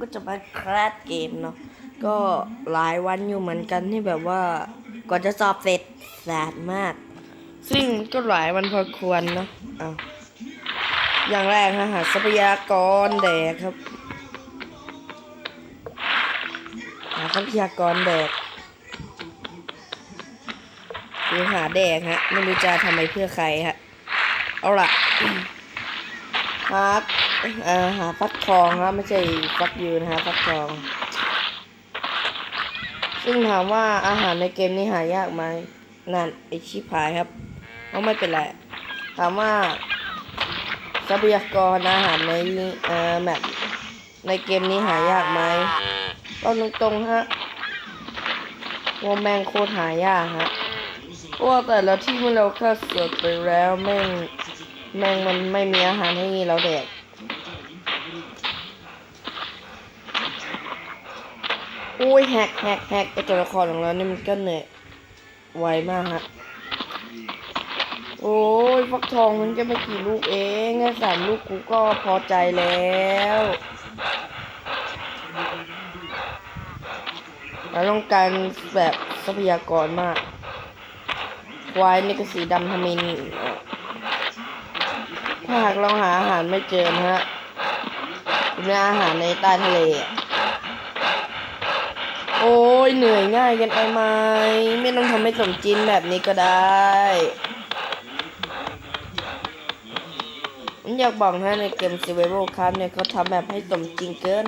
ก็จะมาแครดเกมเนาะก็หลายวันอยู่เหมือนกันที่แบบว่าก่อนจะสอบเสร็จแสบมาก ซึ่งก็หลายวันพอควรเนาะเอาอย่างแรกฮะหาทรัพยากรแดกครับหาทรัพยากรแดกหรือหาแดกฮะไม่รู้จะทำไปเพื่อใครฮะเอาล่ะหา อ่อหาฟักทองครับไม่ใช่ฟักยูนะฮะฟักทอง ซึ่งถามว่าอาหารในเกมนี้หายากไหมนั่นไอชิพายครับก็ไม่เป็นไรถามว่าทรัพยากรอาหารในเอ่อแบบในเกมนี้หายากไหมก็ตรงๆฮะว่าแมงโคตรหายากฮะเพราะว่าแต่ละที่เมื่อเราฆ่าสดไปแล้วแม่งแม่งมันไม่มีอาหารให้เราแดก อุ้ยแฮกแฮกแฮกไอตัวละครของเราเนี่ยมันก็เหนื่อยไวมากฮะ โอ้ยฟักทองมันก็ไม่กี่ลูกเองแค่สามลูกกูก็พอใจแล้วเราต้องการแบบทรัพยากรมากควายนี่ก็สีดำทมินเอ่ถ้าหากเราหาอาหารไม่เจอนะฮะเป็นอาหารในใต้ทะเลอะ โอ้ยเหนื่อยง่ายกันไปไหมไม่ต้องทำให้สมจริงแบบนี้ก็ได้ผมอยากบอกนะในเกม Survival Craft เนี่ยเขาทำแบบให้สมจริงเกิน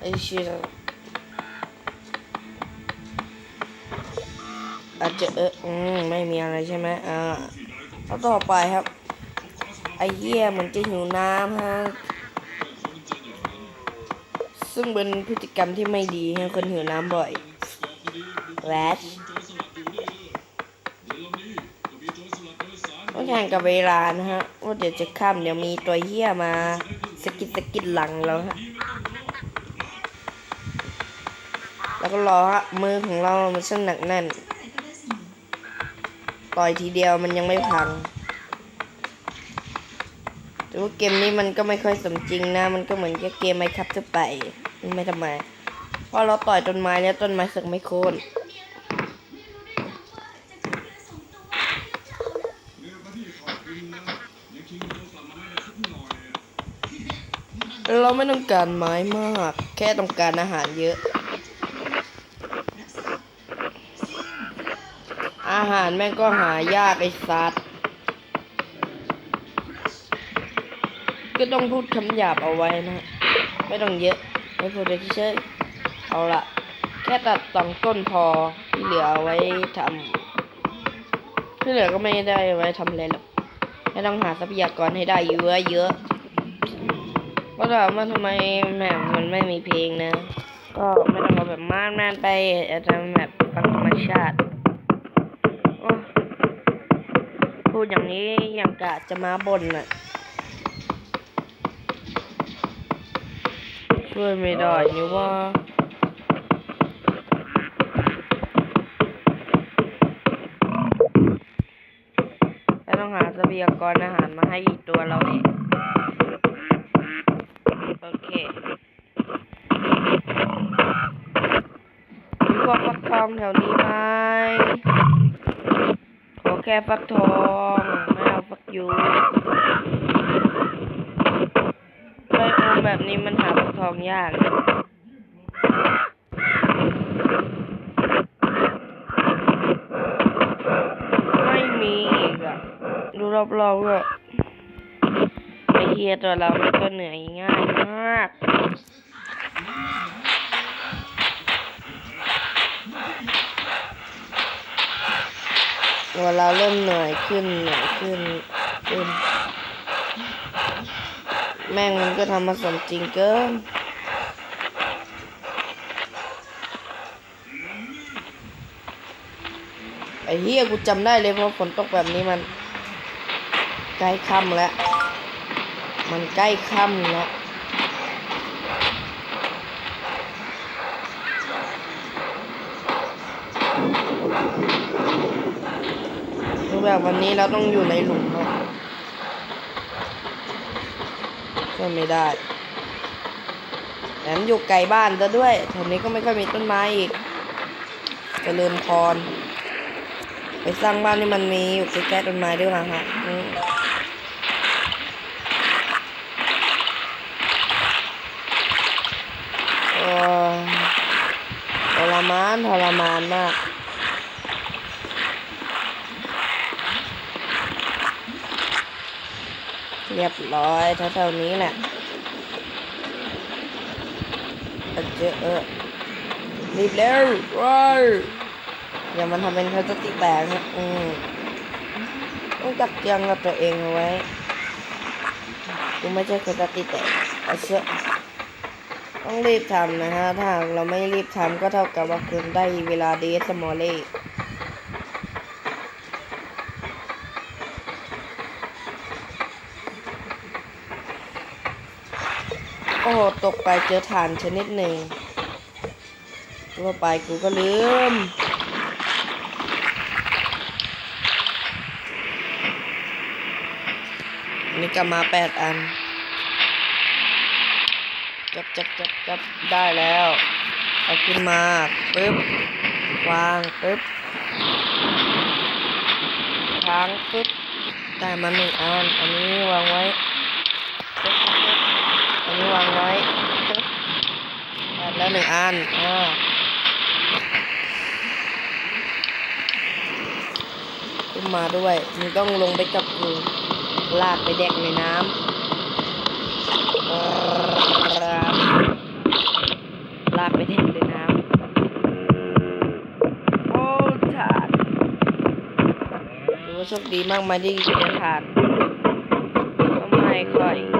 ไอเชี่ยอาจจะเอออืมไม่มีอะไรใช่ไหมอ่าต่อไปครับ ไอเหี้ยเหมือนจะหิวน้ำฮะ ซึ่งเป็นพฤติกรรมที่ไม่ดีให้คนหิวน้ำบ่อยแรชต้องแข่งกับเวลานะฮะว่าเดี๋ยวจะข้ามเดี๋ยวมีตัวเหี้ยมาสกิดสกิดหลังเราฮะแล้วก็รอฮะมือของเรามันช่างหนักแน่นต่อยทีเดียวมันยังไม่พังแต่ว่าเกมนี้มันก็ไม่ค่อยสมจริงนะ มันก็เหมือนกับเกมไมครับทั่วไป ไม่ทำไมเพราะเราต่อยต้นไม้แล้วต้นไม้สึกไม่โค่นเราไม่ต้องการไม้มาก แค่ต้องการอาหารเยอะ อาหารแม่งก็หายากไอ้สัตว์ก็ต้องพูดคำหยาบเอาไว้นะ ไม่ต้องเยอะ ไม่พูดเลยเฉยเอาละแค่ตัดสองต้นพอที่เหลือไว้ทำที่เหลือก็ไม่ได้ไว้ทำอะไรหรอกแค่ต้องหาทรัพยากรให้ได้เยอะเยอะก็ถามว่าทำไมแมปมันไม่มีเพลงนะ ก็ไม่ต้องเอาแบบมากนานไปอาจจะแบบฟังธรรมชาติพูดอย่างนี้อย่างกะจะมาบ่นน่ะ ช่วยไม่ได้นี่ว่าแล้วต้องหาทรัพยากรอาหารมาให้อีกตัวเราเนี่ยโอเคมีพวกฟักทองแถวนี้ไหมขอแค่ฟักทอง ไม่เอาฟักยูไบโอม แบบนี้มันหาทองยากไม่มีอีกอะดูรอบๆด้วยไอเฮียตัวเรามันก็เหนื่อยง่ายมากเวลาเริ่มเหนื่อยขึ้นเหนื่อยขึ้นขึ้น แม่งมันก็ทำมาสมจริงเกินไอ้เฮียกูจำได้เลยเพราะฝนตกแบบนี้มัน ใกล้ค่ำแล้ว มันใกล้ค่ำแล้วคือแบบวันนี้เราต้องอยู่ในหลุมอะ ช่วยไม่ได้แถมอยู่ไกลบ้านซะด้วยแถวนี้ก็ไม่ค่อยมีต้นไม้อีกเจริญพร ไปสร้างบ้านที่มันมีอยู่ใกล้ๆต้นไม้ด้วยนะฮะอืมโอ้ยทรมานทรมานมาก เรียบร้อยแถวๆนี้แหละเอาเจอเออรีบเร็วว้ายอย่ามันทำเป็นพลาสติแตกนะอืมต้องจับเจียงกับตัวเองเอาไว้กูไม่ใช่พลาสติแตกเอาเชื่อต้องรีบทำนะฮะ ถ้าเราไม่รีบทำก็เท่ากับว่าคุณได้เวลาเดสมอลเล่ โอ้โหตกไปเจอฐานชนิดหนึ่งตัวไปกูก็ลืมนนี้กลับมาแปดอัน จับจับจับจับได้แล้วเอาขึ้นมาปึ๊บ วางปึ๊บค้างปึ๊บ ได้มาหนึ่งอัน อันนี้วางไว้ อันนี้วางไว้ได้แล้วหนึ่งอันอ่าขึ้นมาด้วยมึงต้องลงไปกับกูลากไปแดกในน้ำลากไปแดกในน้ำโอ้ถาดถือว่าโชคดีมากไหมที่เจอถาดก็ไม่ค่อย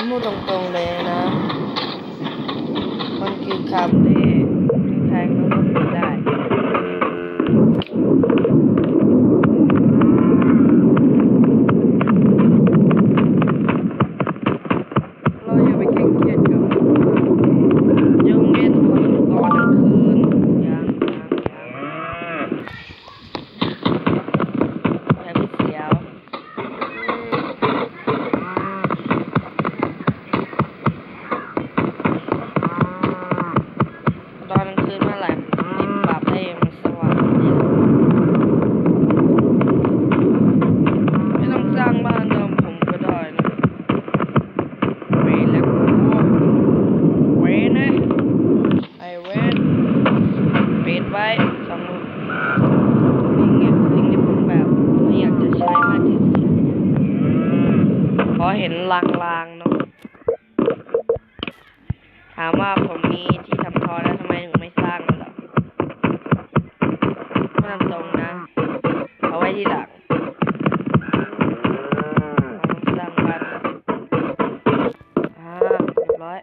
ผมพูดตรงๆเลยนะ มันคือคำที่ใครๆก็พูดได้ เราอย่าไปเคร่งเครียดกับมันมากยังเล่นตอนกลางคืนยังยังยังแถมเสียว ตอนกลางคืนเมื่อไหร่ผมรีบปรับให้มันสว่างนี่แหละไม่ต้องสร้างบ้านเดิมผมก็ได้นะเวนแล้วกูเวนนะไอเวนปิดไว้สองนี่ไงสิ่งที่ผมแบบไม่อยากจะใช้มากที่สุดเพราะเห็นลางๆเนาะ ถาม ว่าผมมีที่ทำทอแล้วทำไมถึงไม่สร้างมันหรอไม่ทำตรงนะ เอาไว้ที่หลังสร้างบ้านอ่าเรียบร้อย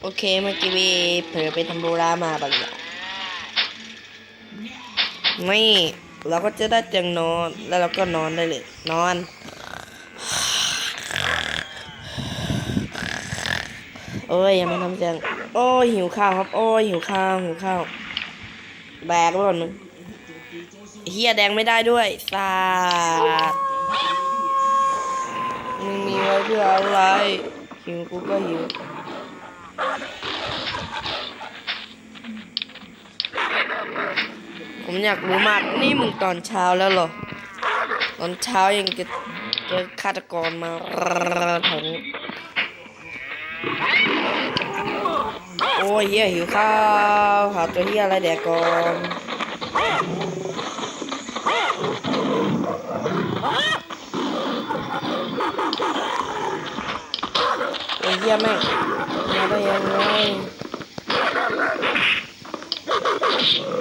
โอเคเมื่อกี้วีเผลอไปทำโบรามาบางอย่างนี่ เราก็จะได้เตียงนอนแล้วเราก็นอนได้เลย นอน โอ้ยอย่ามาทำเสียงโอ้ยหิวข้าวครับ โอ้ยหิวข้าวหิวข้าวแบกไว้ก่อนมึงเฮียแดงไม่ได้ด้วยสาดมึงมีไว้เพื่ออะไรหิวกูก็หิว ผมอยากรู้มากนี่มึงตอนเช้าแล้วเหรอ ตอนเช้ายังจะเจอฆาตกรมาแถวนี้โอ้ยเฮียหิวข้าวหาตัวเฮียอะไรแดกก่อนโอ้เฮียแม่งมาได้ยังไง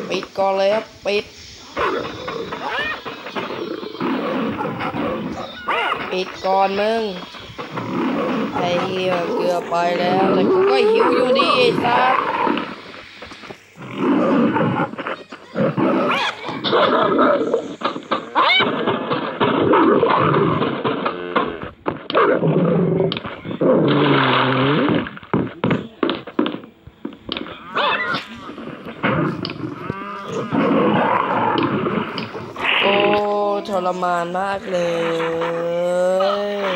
ปิดก่อนเลยครับ ปิด ปิดก่อนมึง ไอ้เหี้ยเกือบไปแล้วแต่กูก็หิวอยู่ดีไอ้สัสโอ้ทร มานมากเลย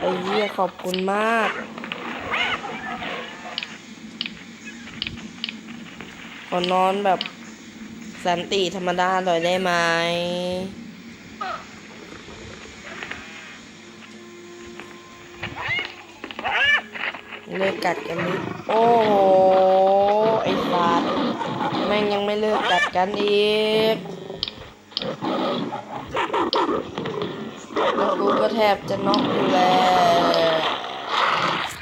ไอ้เหี้ยขอบคุณมากขอนอนแบบสันติธรรมดาหน่อยได้ไหม กัดกันนิโอ้โห ไอ้สัตว์แม่งยังไม่เลิกกัดกันอีกแล้วกูก็แทบจะน็อกอยู่แล้ว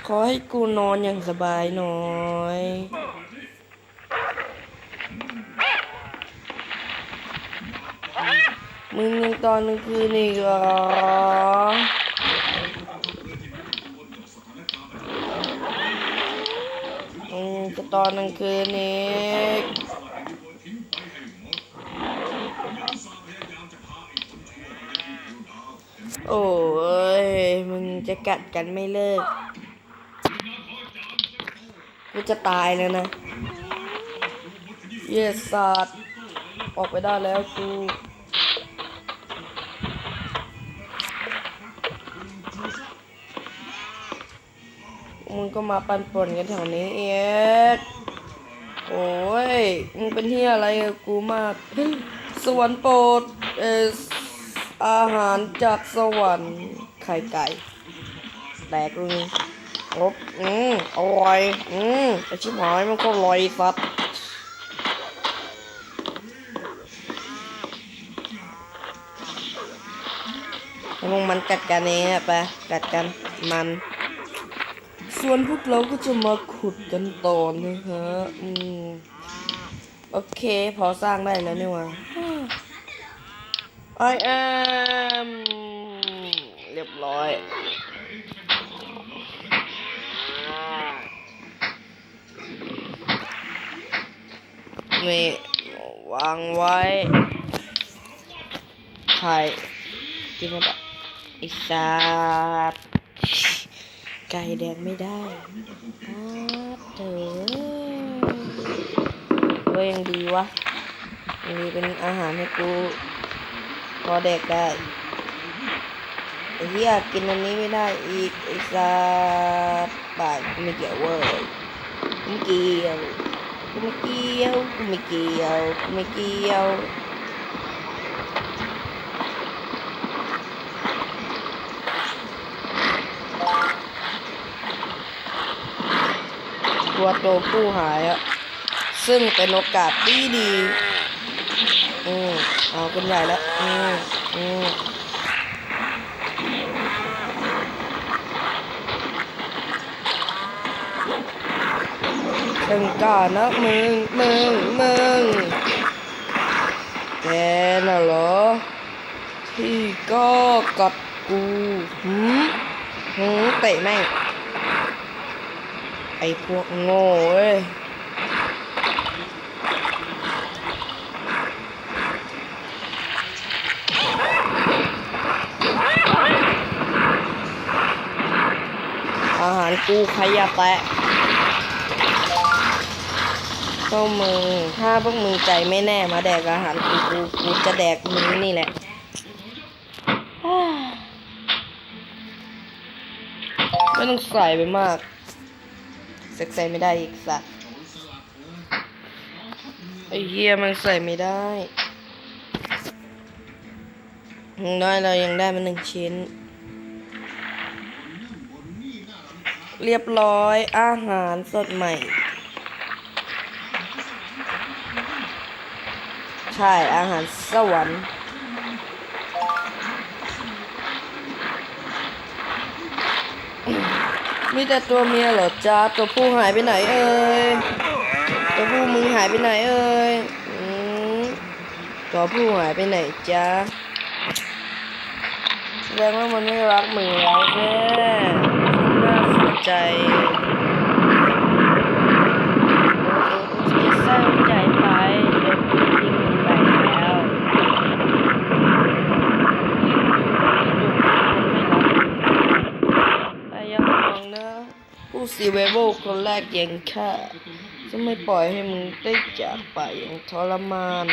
ขอให้กูนอนอย่างสบายหน่อยมึงยังตอนกลางคืนอีกเหรอ ตอนกลางคืนอีกโอ้ยมึงจะกัดกันไม่เลิก กูจะตายแล้วนะ เยสัตออกไปได้แล้วกู ก็มาปั่นป่นกันแถวนี้เอกโอ้ยมึงเป็นที่อะไรกูมาก สวรรค์โปรดเอออาหารจากสวรรค์ไข่ไก่แตกเลยงบอืมอร่อย อืมไอชิบหายมันก็อร่อยสัตว์พวกมันกัดกันเองอะไปกัดกันมัน ส่วนพวกเราก็จะมาขุดกันต่อนะฮะอืมโอเค พอสร้างได้แล้วนี่ว่า I am เรียบร้อยนี่วางไว้ไข่กินมาแบบไอ้สัตว์ ไก่แดงไม่ได้เถอะเว้ยยังดีวะยังดีเป็นอาหารให้กูพอเด็กได้ไอ้เหี้ยกินอันนี้ไม่ได้อีกไอ้สัตว์บากไม่เกี่ยวเว้ยไม่เกี่ยวไม่เกี่ยวไม่เกี่ยวไม่เกี่ยว ตัวโตวผู้หายอะซึ่งเป็นโอกาสดีดี อืมเอาเป็นใหญ่แล้ว อืมอืมเป็นกล้านะมึง มึง มึงแกน่ะเหรอ ที่ก็กัดกูหืมหืมเตะแม่ง ไอพวกโง่เว้ยอาหารกูใครอย่าแตะพวกมึงถ้าพวกมึงใจไม่แน่มาแดกอาหารกูกูกูจะแดกมึงนี่แหละไม่ต้องใส่ไปมาก กใส่ไม่ได้อีกสัตว์ไอ้เหี้ยมันใส่ไม่ได้ย่างน้อยเรายังได้มาหนึ่งชิ้น เรียบร้อยอาหารสดใหม่ ใช่อาหารสวรรค์ มีแต่ตัวเมียเหรอจ้าตัวผู้หายไปไหนเอ่ยตัวผู้มึงหายไปไหนเอ่ยอืมตัวผู้หายไปไหนจ้าแสดงว่ามันไม่รักมึงแล้วแม่น่าเสียใจจะเศร้าใจไปเดี๋ยวกูทิ้งมึงไปแล้วแต่ยังมองนะ ผู้ซีเวโบคนแร กยังแค่จะไม่ปล่อยให้มึงได้จากไปอย่างทรมาน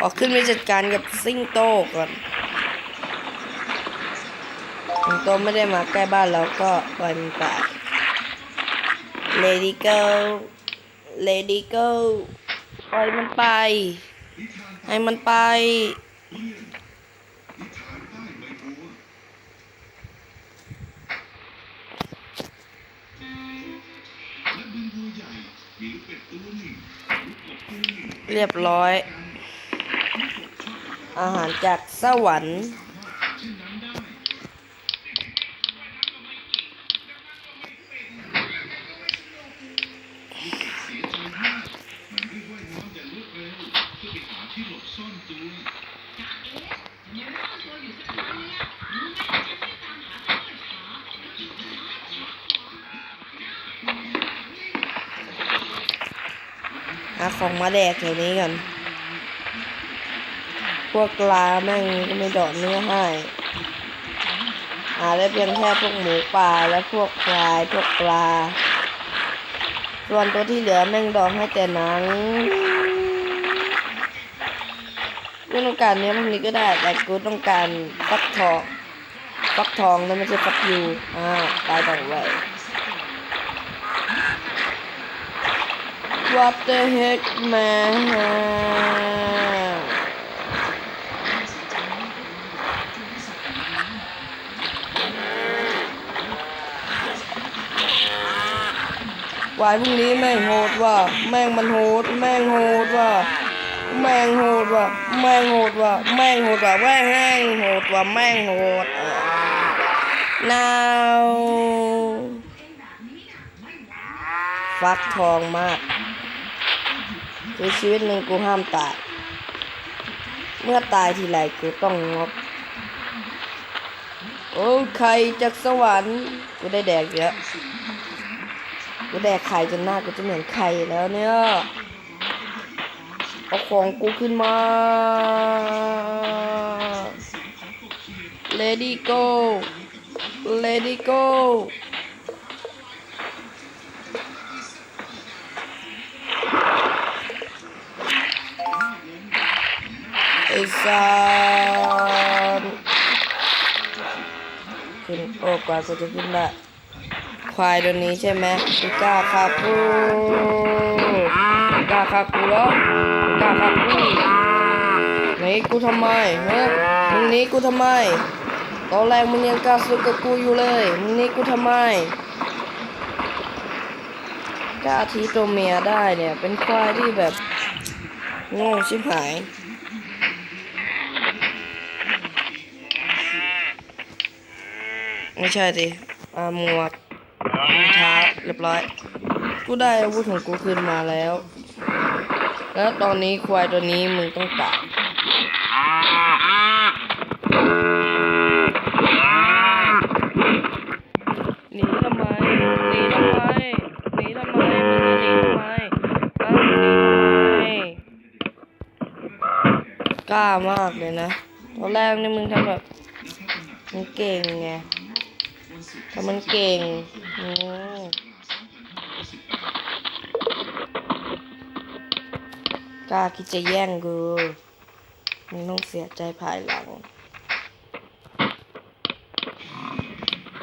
ออกขึ้นไปจัดการกับซิงโตก่อนซิงโตไม่ได้มาใกล้บ้านแล้วก็ปล่อยมันไป Lady go Lady go ปล่อยมันไป ให้มันไป เรียบร้อย อาหารจากสวรรค์าของมาแดกแถวนี้กัน พวกปลาแม่งก็ไม่ดอดเนื้อให้หาได้เพียงแค่พวกหมูป่าและพวกควายพวกปลา ส่วนตัวที่เหลือแม่งดองให้แต่หนังกูต้องการเนื้อพวกนี้ก็ได้ แต่กูต้องการฟักทองฟักทองแล้วไม่ใช่ฟักยูอ่าตายต่างไว้ What the heck man วายพรุ่งนี้แม่งโหดว่ะแม่งมันโหด แม่งโหดว่ะแม่งโหดว่ะแม่งโหดว่ะแม่งโหดว่ะแม่งโหดว่ะแม่งโหดอะ now ฟักทองมาก คือชีวิตหนึ่งกูห้ามตาย เมื่อตายทีไรกูต้องงกโอ้ไข่จากสวรรค์กูได้แดกเยอะกูแดกไข่จนหน้ากูจะเหมือนไข่แล้วเนี่ยเอาของกูขึ้นมา Lady go Lady go ไอ้สารขึ้นโอ้กว่ากูจะขึ้นได้ควายตัวนี้ใช่ไหมกูกล้าฆ่ากูกล้าฆ่ากูเหรอกล้าฆ่ากูหนีกูทำไมฮะมึงนีกูทำไมตอนแรกมึงยังกล้าสู้กับกูอยู่เลยมึงนีกูทำไมกล้าทีตัวเมียได้เนี่ย เป็นควายที่แบบโง่ชิบหาย ไม่ใช่สิอาหมวกรองเท้าเรียบร้อย กูได้อาวุธของกูคืนมาแล้ว แล้วตอนนี้ควายตัวนี้มึงต้องตายหนีทำไมหนีทำไมหนีทำไมหนีทำไมหนีทำไมกล้ามากเลยนะตอนแรกนี่มึงทำแบบมึงเก่งไง แต่มันเก่งอืมกล้าคิดจะแย่งกูมึงต้องเสียใจภายหลัง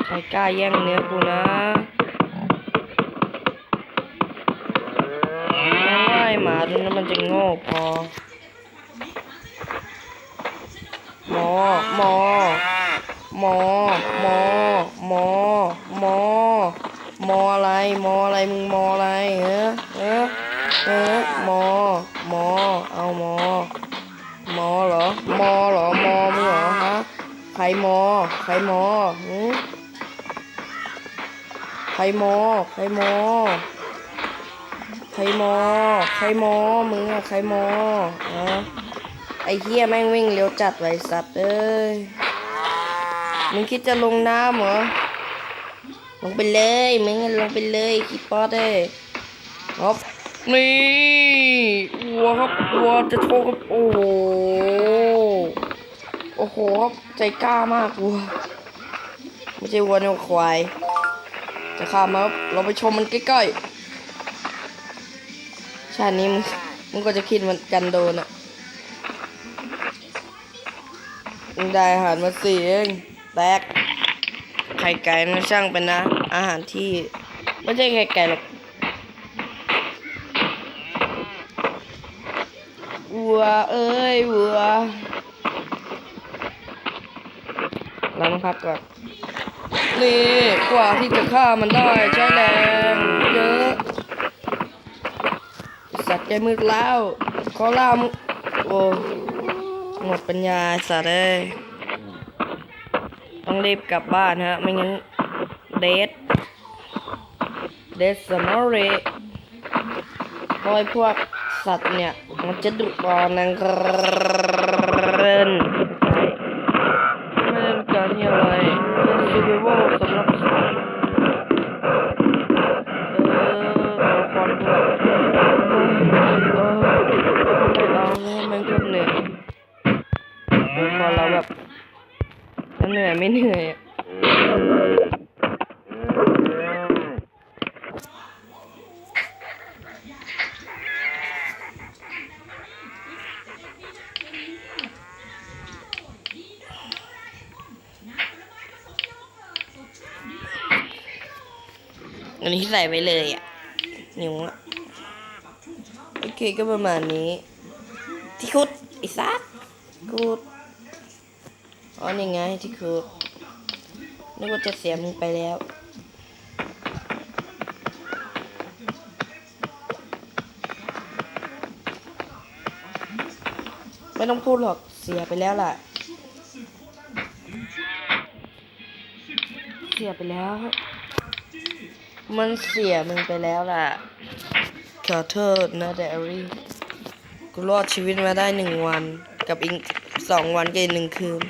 ใครกล้าแย่งเนื้อกูนะโอ้ยหมาตัวนั้นมันจะโง่พอ หมอ หมอ หมอ หมอ หมอ หมอ หมออะไร หมออะไร มึงหมออะไรเออเออ เออมอ มอ เอามอ มอเหรอ มอเหรอ มอมึงเหรอฮะใครมอ ใครมอหืใครมอ ใครมอ ใครมอ ใครมอ มึงอะใครมอฮะไอ้เฮียแม่งวิ่งเร็วจัดไว้สัตว์เอ้ย มึงคิดจะลงน้ำเหรอ ลงไปเลย มึงอะลงไปเลยคีปอดเอ้ยครับ นี่วัวครับวัวจะโชว์ครับโอ้โหโอ้โหครับใจกล้ามากวัวไม่ใช่วัวเนี่ยควายจะข้ามมาครับเราไปชมมันใกล้ๆชาตินี้มึงมึงก็จะคิดมันกันโดนอะมึงได้อาหารมาสี่เองแตกไข่ไก่มันช่างเป็นนะ อาหารที่ ไม่ใช่ไข่ไก่หรอก วัวเอ้ยวัวเราต้องพักก่อนนี่กว่าที่จะฆ่ามันได้ใช้แรงเยอะสัตว์ใจมืดแล้วขอล่ามโอ้หมดปัญญาสัตว์เอ้ยต้องรีบกลับบ้านฮะ ไม่งั้นเดทเดทสมอรีเพราะไอ้พวกสัตว์เนี่ย มั ใส่ไปเลยอะนิ้วอะโอเคก็ประมาณนี้ที่คุดไอ้ซัดคุดอ๋อนี่ไงที่คือนึกว่าจะเสียมึงไปแล้วไม่ต้องพูดหรอกเสียไปแล้วล่ะ เสียไปแล้ว มันเสียมึงไปแล้วล่ะ ขอโทษนะเดรี่ กูรอดชีวิตมาได้หนึ่งวัน กับอีกสองวันกับอีกหนึ่งคืน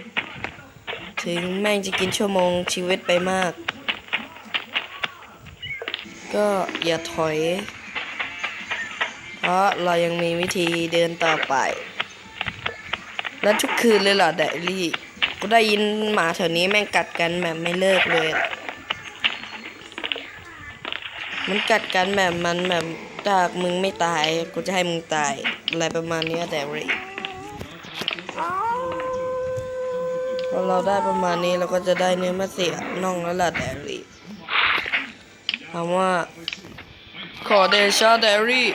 ถึงแม่งจะกินชั่วโมงชีวิตไปมาก ก็อย่าถอย เพราะเรายังมีวิธีเดินต่อไป แล้วทุกคืนเลยเหรอแดรี่ กูได้ยินหมาแถวนี้แม่งกัดกันแบบไม่เลิกเลยอะ มันกัดกันแบบมันแบบถ้ามึงไม่ตายกูจะให้มึงตายอะไรประมาณนี้แดรี่พอเราได้ประมาณนี้เราก็จะได้เนื้อมาเสียน่องแล้วล่ะแดรี่ถามว่า ขอเดชาแดรี่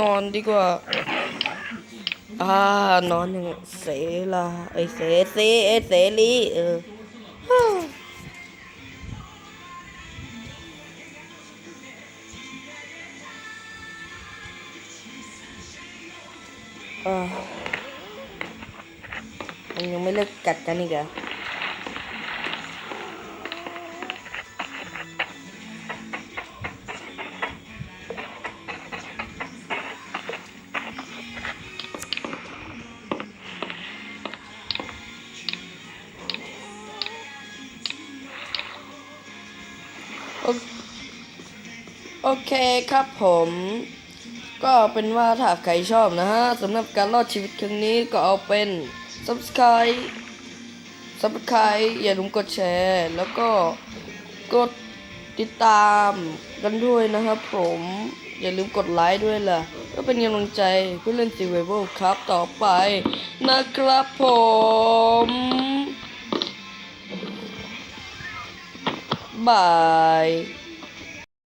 นอนดีกว่าอ่านอนอย่างเสลาไอเสเสเอเสรีเออ ฮ่าอ่ามันยังไม่เลิกกัดกันอีกเหรอโอโอเคครับผม ก็เป็นว่าถ้าใครชอบนะฮะสำหรับการรอดชีวิตครั้งนี้ก็เอาเป็น subscribe subscribe อย่าลืมกดแชร์ แล้วก็กดติดตามกันด้วยนะครับผม อย่าลืมกดไลค์ด้วยล่ะ ก็เป็นกำลังใจเพื่อเล่น Survival ครับต่อไปนะครับผมบาย